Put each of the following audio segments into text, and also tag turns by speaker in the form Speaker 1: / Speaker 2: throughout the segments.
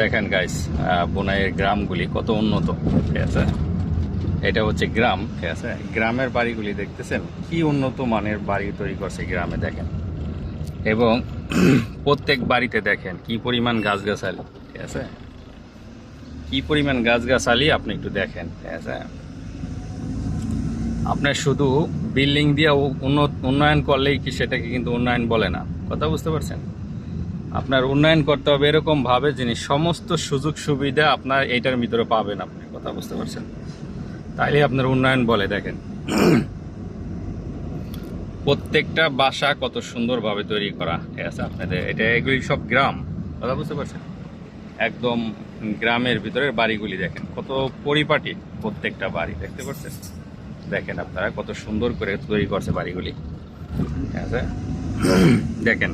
Speaker 1: দেখেন গাইস বোনাইয়ের গ্রামগুলি কত উন্নত। ঠিক আছে? এটা হচ্ছে গ্রাম, ঠিক আছে? গ্রামের বাড়িগুলি দেখতেছেন, কি উন্নত মানের বাড়ি তৈরি করছে গ্রামে, দেখেন। এবং প্রত্যেক বাড়িতে দেখেন, কি পরিমাণ গাছগাছালি, ঠিক আছে? কি পরিমাণ গাছগাছালি আপনি একটু দেখেন, ঠিক আছে? আপনার শুধু বিল্ডিং দিয়ে উন্নয়ন করলেই কি সেটাকে কিন্তু উন্নয়ন বলে না। কথা বুঝতে পারছেন? আপনার উন্নয়ন করতে হবে, এরকম ভাবে যিনি সমস্ত সুযোগ সুবিধা আপনার এইটার ভিতরে পাবেন আপনি, কথা বুঝতে পারছেন? তাইলে আপনার উন্নয়ন বলে, দেখেন। প্রত্যেকটা বাসা কত সুন্দরভাবে তৈরি করা ঠিক আছে আপনাদের, এটা এগুলি সব গ্রাম, কথা বুঝতে পারছেন? একদম গ্রামের ভিতরের বাড়িগুলি দেখেন, কত পরিপাটি প্রত্যেকটা বাড়ি, দেখতে পাচ্ছেন দেখেন আপনারা কত সুন্দর করে তৈরি করছে বাড়িগুলি, ঠিক আছে? দেখেন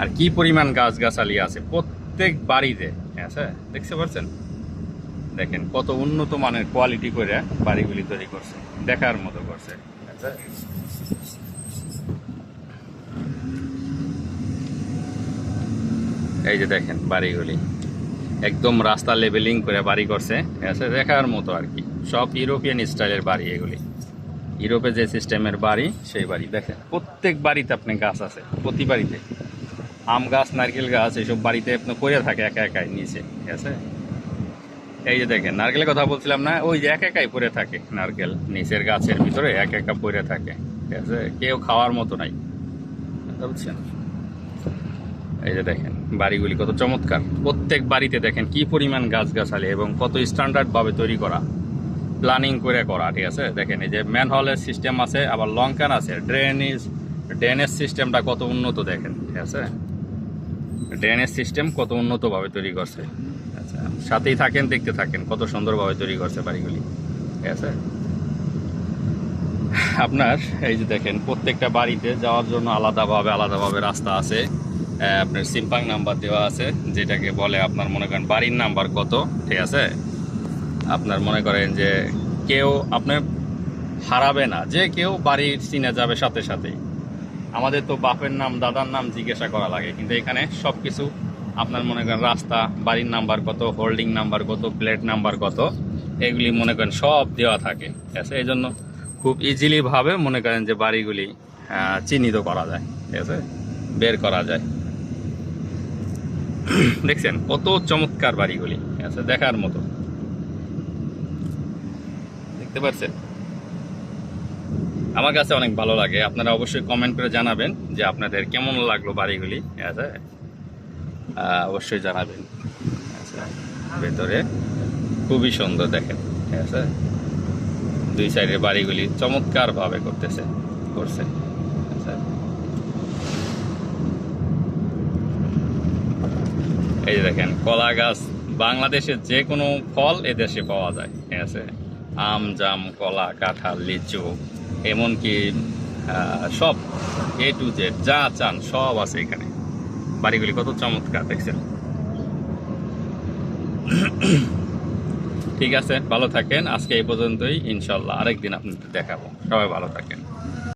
Speaker 1: আর কি পরিমাণ গাছগাছালি আছে প্রত্যেক বাড়িতে আছে দেখতে পাচ্ছেন দেখেন কত উন্নত মানের কোয়ালিটি করে বাড়িগুলি তৈরি করছে, দেখার মতো করছে। ঠিক এই যে দেখেন বাড়িগুলি, একদম রাস্তা লেভেলিং করে বাড়ি করছে আছে দেখার মতো আর কি। সব ইউরোপিয়ান স্টাইলের বাড়ি এগুলি। ইউরোপে যে সিস্টেমের বাড়ি, সেই বাড়ি। দেখেন, প্রত্যেক বাড়িতে আপনি গাছ আছে, প্রতি বাড়িতে। আম গাছ, নারকেল গাছ এইসব বাড়িতে আপনি পড়ে থাকে, একা একাই নিচে, ঠিক আছে? এই যে দেখেন, নারকেলের কথা বলছিলাম না, ওই যে একা একাই পড়ে থাকে নারকেল নিচের গাছের ভিতরে, এক একা পড়ে থাকে, ঠিক আছে? কেউ খাওয়ার মতো নাই, বুঝছেন? এই যে দেখেন, বাড়িগুলি কত চমৎকার। প্রত্যেক বাড়িতে দেখেন কি পরিমাণ গাছগাছালি এবং কত স্ট্যান্ডার্ড ভাবে তৈরি করা, প্ল্যানিং করে করা, ঠিক আছে? দেখেন, এই যে ম্যান হলের সিস্টেম আছে, আবার লঙ্কান আছে ড্রেনেজ ড্রেনেজ সিস্টেমটা কত উন্নত দেখেন, ঠিক আছে? ড্রেনেজ সিস্টেম কত উন্নতভাবে তৈরি করছে। আচ্ছা সাথেই থাকেন, দেখতে থাকেন, কত সুন্দরভাবে তৈরি করছে বাড়িগুলি। ঠিক আছে? আপনার, এই যে দেখেন, প্রত্যেকটা বাড়িতে যাওয়ার জন্য আলাদাভাবে আলাদাভাবে রাস্তা আছে। আপনার সিম্পাং নাম্বার দেওয়া আছে, যেটাকে বলে আপনার মনে করেন বাড়ির নাম্বার কত, ঠিক আছে? আপনার মনে করেন যে কেউ আপনার হারাবে না, যে কেউ বাড়ির চিনে যাবে সাথে সাথেই। আমাদের তো বাপের নাম, দাদার নাম জিজ্ঞাসা করা লাগে। কিন্তু এখানে সব কিছু আপনার মনে করেন রাস্তা, বাড়ির নাম্বার কত হোল্ডিং নাম্বার কত প্লেট নাম্বার কত, এগুলি মনে করেন সব দেওয়া থাকে। ঠিক আছে? এই জন্য খুব ইজিলিভাবে মনে করেন যে বাড়িগুলি চিহ্নিত করা যায়। ঠিক আছে? বের করা যায়। দেখছেন? কত চমৎকার বাড়িগুলি। ঠিক আছে? দেখার মতো। দেখতে পাচ্ছেন? আমার কাছে অনেক ভালো লাগে। আপনারা অবশ্যই কমেন্ট করে জানাবেন যে আপনাদের কেমন লাগল বাড়িগুলি। আছে? অবশ্যই জানাবেন। আচ্ছা ভেতরে খুবই সুন্দর দেখেন। ঠিক দুই সাইডের বাড়িগুলি চমৎকার ভাবে করতেছে করছে আচ্ছা। এই যে দেখেন, কলা গাছ বাংলাদেশের যে কোনো ফল এদেশে পাওয়া যায়। ঠিক আছে? আম, জাম, কলা, কাঁঠাল, লিচু এমনকি সব এ টু জেড যা চান সব আছে এখানে। বাড়িগুলি কত চমৎকার, দেখছেন? ঠিক আছে, ভালো থাকেন। আজকে এই পর্যন্তই, ইনশাল্লাহ আরেকদিন আপনাদের দেখাবো। সবাই ভালো থাকেন।